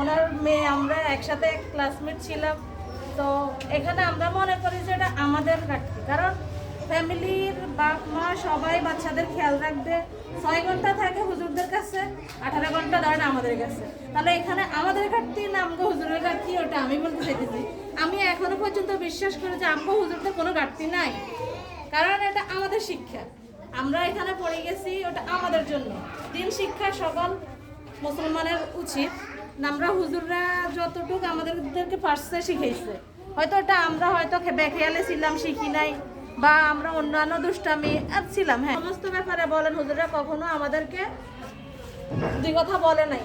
ওনার মেয়ে, আমরা একসাথে ক্লাসমেট ছিলাম। তো এখানে আমরা মনে করি যে এটা আমাদের ঘাটতি। কারণ ফ্যামিলির বাপ, মা সবাই বাচ্চাদের খেয়াল রাখবে। ছয় ঘণ্টা থাকে হুজুরদের কাছে, আঠারো ঘণ্টা ধরেন আমাদের কাছে। তাহলে এখানে আমাদের ঘাটতি না আমগো হুজুরের ঘাটতি, ওটা আমি বলতে চাইতেছি। আমি এখনও পর্যন্ত বিশ্বাস করি যে আমগো হুজুরদের কোনো ঘাটতি নাই। কারণ এটা আমাদের শিক্ষা। আমরা এখানে পড়ে গেছি, ওটা আমাদের জন্য। দিন শিক্ষা সকল মুসলমানের উচিত। আমরা হুজুররা যতটুকু আমাদেরকে পারছে শিখাইছে। হয়তো ওটা আমরা হয়তো বেখেয়ালে ছিলাম, শিখি নাই, বা আমরা অন্যান্য দুষ্টামি ছিলাম হ্যাঁ। সমস্ত ব্যাপারে বলেন, হুজুররা কখনো আমাদেরকে দুই কথা বলে নাই।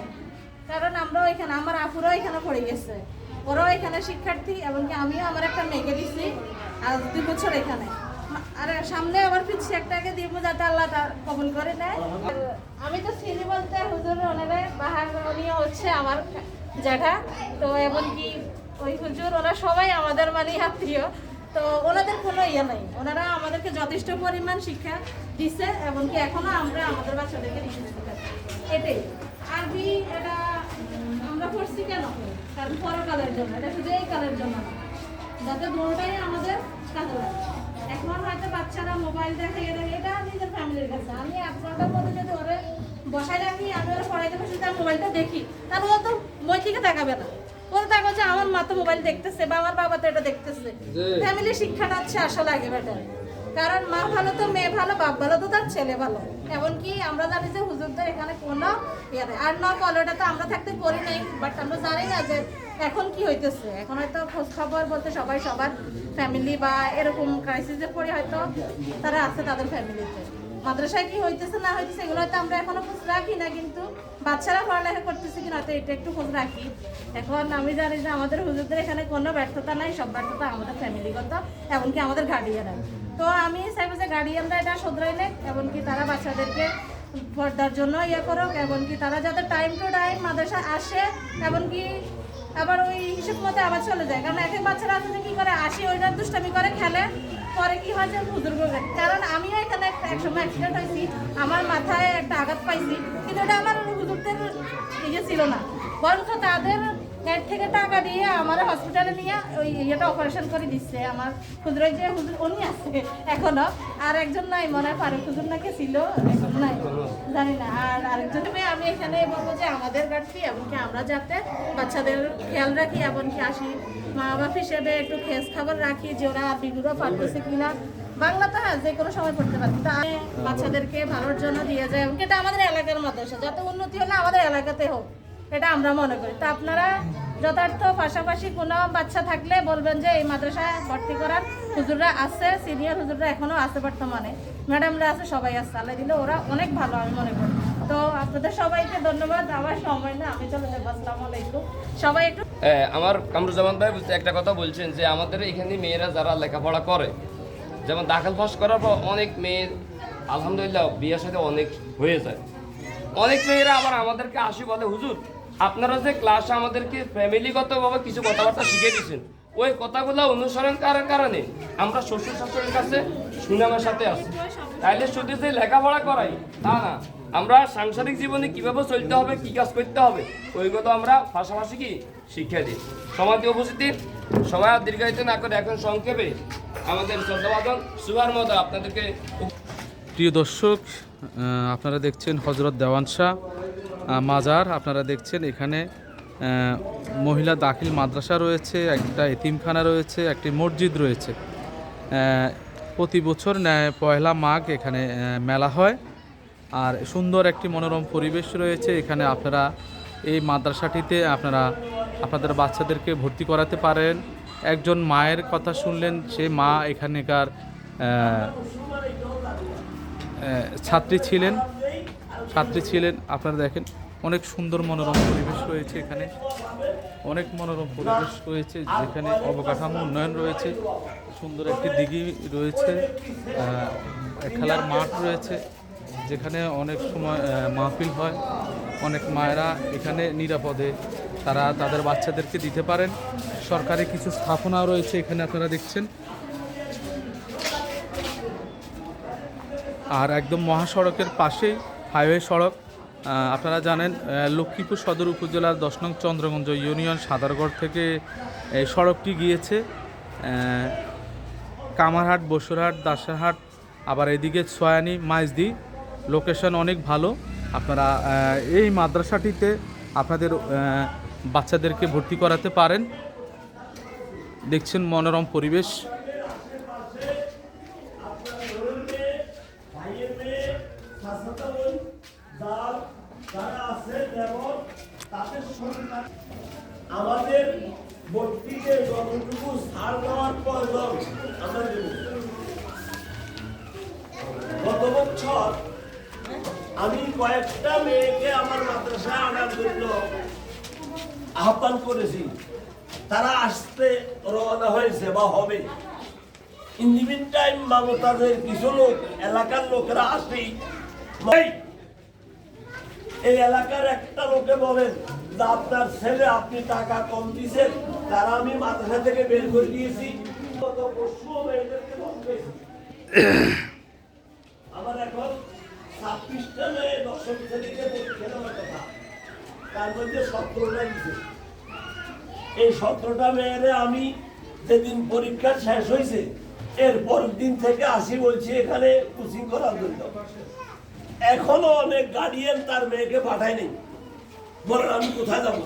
কারণ আমরাও এখানে, আমার আপুরাও এখানে পড়ে গেছে। ওরাও এখানে শিক্ষার্থী, এমনকি আমিও আমার একটা মেয়েকে দিছি আর দুই বছর এখানে। আর, সামনে আবার পিছিয়ে একটাকে দিব যাতে আল্লাহ কবুল করে নেয়। আমি তো চিনি বলতে হুজুর ওনারা বাহার হচ্ছে আমার জ্যাঠা। তো এমনকি ওই হুজুর, ওরা সবাই আমাদের মানে আত্মীয়। তো ওনাদের কোনো ইয়ে নাই। ওনারা আমাদেরকে যথেষ্ট পরিমাণ শিক্ষা দিছে, এমনকি এখনও আমরা আমাদের বাচ্চাদেরকে দিচ্ছি এটাই। আরবি এটা আমরা পড়ছি কেন? কারণ পরকালের জন্য। এটা শুধু এই কালের জন্য যাতে দুটোটাই আমাদের কাজে লাগে। এখন হয়তো বাচ্চারা মোবাইল দেখে এটা এটা নিজের ফ্যামিলির কাছে আমি এক ঘণ্টার মধ্যে যদি ওরে বসায় রাখি আমি ওরা পড়াইতে বসে তার মোবাইলটা দেখি। তাহলে ও তো দিকে তাকাবে না। ও তো তাকাবে যে আমার মা তো মোবাইল দেখতেছে বা আমার বাবা তো এটা দেখতেছে। ফ্যামিলি শিক্ষাটা হচ্ছে আসলে আগে বেটার কারণ মা ভালো তো, মেয়ে ভালো, বাপ ভালো তো, তার ছেলে ভালো। এমনকি আমরা জানি যে হুজুরদের এখানে কোনো ইয়ে নেই। আর না কলোটা তো আমরা থাকতে করি নাই বাট আমরা জানি না যে এখন কি হইতেছে। এখন হয়তো খোঁজ খবর বলতে সবাই সবার ফ্যামিলি বা এরকম ক্রাইসিসে পড়ে হয়তো তারা আছে তাদের ফ্যামিলিতে মাদ্রাসায় কি হইতেছে, না হইতেছে, এগুলো হয়তো আমরা এখনও খোঁজ রাখি না, কিন্তু বাচ্চারা পড়ালেখা করতেছে কিনা হয়তো এটা একটু খোঁজ রাখি। এখন আমি জানি যে আমাদের হুজুরদের এখানে কোনো ব্যর্থতা নাই, সব ব্যর্থতা আমাদের ফ্যামিলিগত, এমনকি আমাদের গার্ডিয়ানরা তো আমি চাইব যে গার্ডিয়ানরা এটা শুধরাইলে এমনকি তারা বাচ্চাদেরকে পর্দার জন্য ইয়ে করুক, এমনকি তারা যাতে টাইম টু টাইম মাদ্রাসা আসে, এমনকি আবার ওই হিসেব মতো আবার চলে যায়। কারণ এক এক বাচ্চারা আছে যে কি করে, আসি ওইটা দুষ্টামি করে, খেলে। পরে কি হয় যে হুজুর করে কারণ আমিও এখানে একটা একসময় অ্যাক্সিডেন্ট হয়েছি, আমার মাথায় একটা আঘাত পাইছি, কিন্তু ওটা আমার হুজুরদের ইয়ে ছিল না। বরঞ্চ তাদের হেড থেকে টাকা দিয়ে আমার হসপিটালে নিয়ে ওই ইয়েটা অপারেশন করে দিচ্ছে। আমার হুজুর যে হুজুর, উনি আছে এখনও, আর একজন নাই, মনে হয় ফারুক নাকি ছিল এখন নাই, জানি না। আর আরেকজন মেয়ে, আমি এখানে বলব যে আমাদের ঘাটতি এমনকি আমরা যাতে বাচ্চাদের খেয়াল রাখি, এমনকি আসি। মা বাপ হিসেবে একটু খেস খাবার রাখি, যে ওরা আরবিগুলো পারতেছে কিনা। বাংলা তো হ্যাঁ যে কোনো সময় পড়তে পারছি তা বাচ্চাদেরকে ভালোর জন্য দিয়ে যায় এটা আমাদের এলাকার মাদ্রাসা। যাতে উন্নতি হলে আমাদের এলাকাতে হোক, এটা আমরা মনে করি। তা আপনারা যথার্থ পাশাপাশি কোনো বাচ্চা থাকলে বলবেন যে, এই মাদ্রাসায় ভর্তি করার হুজুররা আছে সিনিয়র হুজুররা এখনও আছে বর্তমানে। ম্যাডামরা আছে, সবাই আছে। আল্লাহ দিলে ওরা অনেক ভালো, আমি মনে করি। তো আপনাদের সবাইকে ধন্যবাদ। আমার হ্যাঁ, আমার কামরুজ্জামান ভাই বলতে একটা কথা বলছেন যে আমাদের এখানে মেয়েরা যারা লেখাপড়া করে যেমন দাখিল পাস করার পর অনেক মেয়ের আলহামদুলিল্লাহ বিয়ের সাথে অনেক হয়ে যায়। অনেক মেয়েরা আবার আমাদেরকে আসি বলে হুজুর আপনারা যে ক্লাসে আমাদেরকে ফ্যামিলিগতভাবে কিছু কথাবার্তা শিখিয়ে দিয়েছেন ওই কথাগুলো অনুসরণ করার কারণে আমরা শ্বশুর শাশুড়ির কাছে সুনামের সাথে আছি। তাইলে শুধু যে লেখাপড়া করাই তা না। আমরা সাংসারিক জীবনে কীভাবে চলতে হবে, কি কাজ করতে হবে ওইগুলো আমরা পাশাপাশি কি শিক্ষা দিই। সমাধি উপস্থিতি সবাই দীর্ঘায়িত না করে এখন সংক্ষেপে আমাদের শ্রদ্ধাবাদন সুভার মতো আপনাদেরকে প্রিয় দর্শক আপনারা দেখছেন হজরত দেওয়ান শাহ মাজার। আপনারা দেখছেন এখানে মহিলা দাখিল মাদ্রাসা রয়েছে, একটা এতিমখানা রয়েছে, একটি মসজিদ রয়েছে। প্রতি বছর পয়লা মাঘ এখানে মেলা হয়। আর সুন্দর একটি মনোরম পরিবেশ রয়েছে। এখানে আপনারা এই মাদ্রাসাটিতে আপনারা আপনাদের বাচ্চাদেরকে ভর্তি করাতে পারেন। একজন মায়ের কথা শুনলেন, সে মা এখানেকার ছাত্রী ছিলেন। ছাত্রী ছিলেন, আপনারা দেখেন, অনেক সুন্দর মনোরম পরিবেশ রয়েছে এখানে। অনেক মনোরম পরিবেশ রয়েছে, যেখানে অবকাঠামো উন্নয়ন রয়েছে। সুন্দর একটি দিঘি রয়েছে খেলার মাঠ রয়েছে। যেখানে অনেক সময় মাহফিল হয়, অনেক মায়েরা এখানে নিরাপদে, তারা তাদের বাচ্চাদেরকে দিতে পারেন। সরকারি কিছু স্থাপনাও রয়েছে এখানে আপনারা দেখছেন। আর একদম মহাসড়কের পাশেই হাইওয়ে সড়ক আপনারা জানেন লক্ষ্মীপুর সদর উপজেলার দশ নং চন্দ্রগঞ্জ ইউনিয়ন সাদারগড় থেকে এই সড়কটি গিয়েছে। কামারহাট, বসুরহাট, দাসরহাট, আবার এদিকে ছয়ানি মাইজদি লোকেশন অনেক ভালো। আপনারা এই মাদ্রাসাটিতে আপনাদের বাচ্চাদেরকে ভর্তি করাতে পারেন। দেখছেন মনোরম পরিবেশ। আমাদের যতটুকু ছাড় দেওয়ার প্রয়োজন, আমরা গত বছর আমি কয়েকটা মেয়েকে আমার মাদ্রাসায় আনার জন্য আহ্বান করেছি। তারা আসতে রওনা হয়েছে বা হবে। ইন দি মিন টাইম মামতাদের কিছু লোক, এলাকার লোকেরা আসেই এই এলাকার একটা লোকে বলেন, যে আপনার ছেলে, আপনি টাকা কম দিয়েছেন, তারা আমি মাদ্রাসা থেকে বের করে দিয়েছি। গত পরশুও মেয়েদেরকে বন্ধ হয়েছে। আমার এখন ছাব্বিশটা মেয়ে দশম শ্রেণীতে পরীক্ষা দেওয়ার কথা তার মধ্যে সতেরোটা দিছে সতেরোটা মেয়েরে আমি যেদিন পরীক্ষা শেষ হয়েছে, এর পরের দিন থেকে আসি বলছি, এখানে কোচিং করার জন্য। এখনও অনেক গার্ডিয়ান তার মেয়েকে পাঠায়নি। বলেন, আমি কোথায় যাব?